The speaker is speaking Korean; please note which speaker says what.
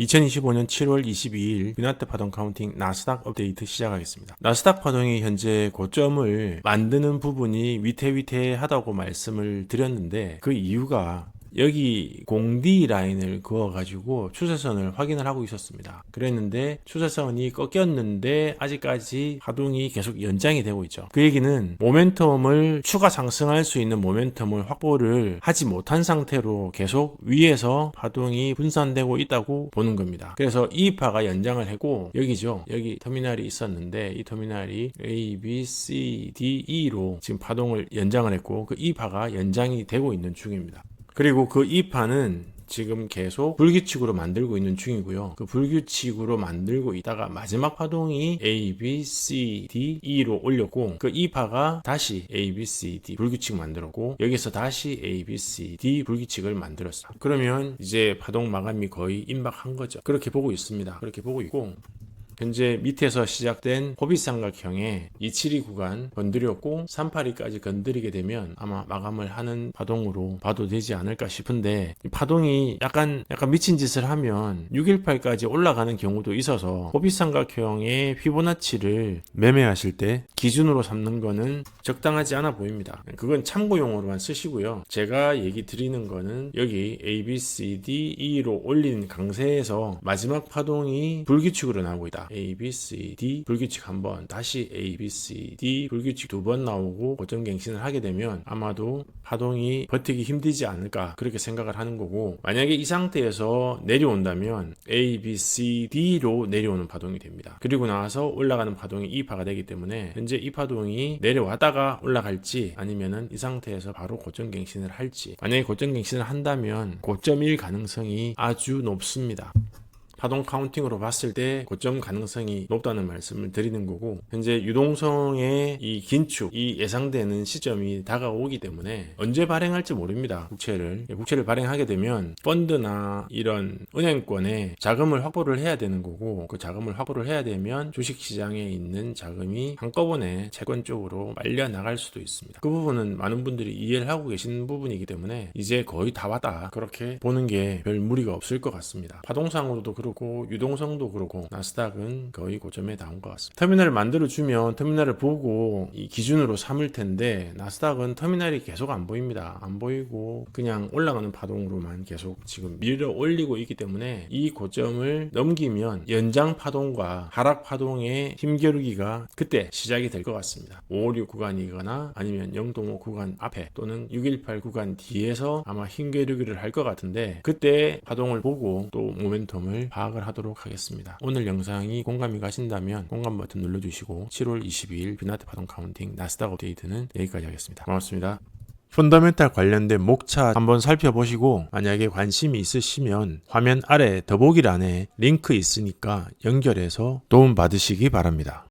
Speaker 1: 2025년 7월 22일 비나트 파동 카운팅 나스닥 업데이트 시작하겠습니다. 나스닥 파동이 현재 고점을 만드는 부분이 위태위태하다고 말씀을 드렸는데 그 이유가 여기 공디 라인을 그어가지고 추세선을 확인을 하고 있었습니다. 그랬는데 추세선이 꺾였는데 아직까지 파동이 계속 연장이 되고 있죠. 그 얘기는 모멘텀을 추가 상승할 수 있는 모멘텀을 확보를 하지 못한 상태로 계속 위에서 파동이 분산되고 있다고 보는 겁니다. 그래서 이 파가 연장을 했고 여기죠. 여기 터미널이 있었는데 이 터미널이 A, B, C, D, E로 지금 파동을 연장을 했고 그 이 파가 연장이 되고 있는 중입니다. 그리고 그 이파는 지금 계속 불규칙으로 만들고 있는 중이고요. 그 불규칙으로 만들고 있다가 마지막 파동이 A, B, C, D, E로 올렸고 그 이파가 다시 A, B, C, D 불규칙 만들었고 여기서 다시 A, B, C, D 불규칙을 만들었어. 그러면 이제 파동 마감이 거의 임박한 거죠. 그렇게 보고 있습니다. 그렇게 보고 있고 현재 밑에서 시작된 호빗삼각형의 272 구간 건드렸고 382까지 건드리게 되면 아마 마감을 하는 파동으로 봐도 되지 않을까 싶은데 이 파동이 약간 약간 미친 짓을 하면 618까지 올라가는 경우도 있어서 호빗삼각형의 피보나치를 매매하실 때 기준으로 삼는 거는 적당하지 않아 보입니다. 그건 참고용으로만 쓰시고요. 제가 얘기 드리는 거는 여기 A, B, C, D, E로 올린 강세에서 마지막 파동이 불규칙으로 나오고 있다. A, B, C, D 불규칙 한 번, 다시 A, B, C, D 불규칙 두 번 나오고 고정갱신을 하게 되면 아마도 파동이 버티기 힘들지 않을까 그렇게 생각을 하는 거고 만약에 이 상태에서 내려온다면 A, B, C, D로 내려오는 파동이 됩니다. 그리고 나서 올라가는 파동이 이 파가 되기 때문에 현재 이 파동이 내려왔다가 올라갈지 아니면은 이 상태에서 바로 고정갱신을 할지 만약에 고정갱신을 한다면 고점일 가능성이 아주 높습니다. 파동 카운팅으로 봤을 때 고점 가능성이 높다는 말씀을 드리는 거고 현재 유동성의 이 긴축 이 예상되는 시점이 다가오기 때문에 언제 발행할지 모릅니다. 국채를. 국채를 발행하게 되면 펀드나 이런 은행권에 자금을 확보를 해야 되는 거고 그 자금을 확보를 해야 되면 주식시장에 있는 자금이 한꺼번에 채권 쪽으로 말려 나갈 수도 있습니다. 그 부분은 많은 분들이 이해를 하고 계신 부분이기 때문에 이제 거의 다 왔다. 그렇게 보는 게 별 무리가 없을 것 같습니다. 파동상으로도 그렇 고 그렇고 유동성도 그렇고 나스닥은 거의 고점에 나온 것 같습니다. 터미널을 만들어 주면 터미널을 보고 이 기준으로 삼을 텐데 나스닥은 터미널이 계속 안 보입니다. 안 보이고 그냥 올라가는 파동으로만 계속 지금 밀어 올리고 있기 때문에 이 고점을 넘기면 연장 파동과 하락 파동의 힘겨루기가 그때 시작이 될 것 같습니다. 556 구간이거나 아니면 0.5 구간 앞에 또는 618 구간 뒤에서 아마 힘겨루기를 할 것 같은데 그때 파동을 보고 또 모멘텀을 파악을 하도록 하겠습니다. 오늘 영상이 공감이 가신다면 공감 버튼 눌러주시고 7월 22일 비나트 파동 카운팅 나스닥 업데이트는 여기까지 하겠습니다. 고맙습니다. 펀더멘탈 관련된 목차 한번 살펴보시고 만약에 관심이 있으시면 화면 아래 더보기란에 링크 있으니까 연결해서 도움 받으시기 바랍니다.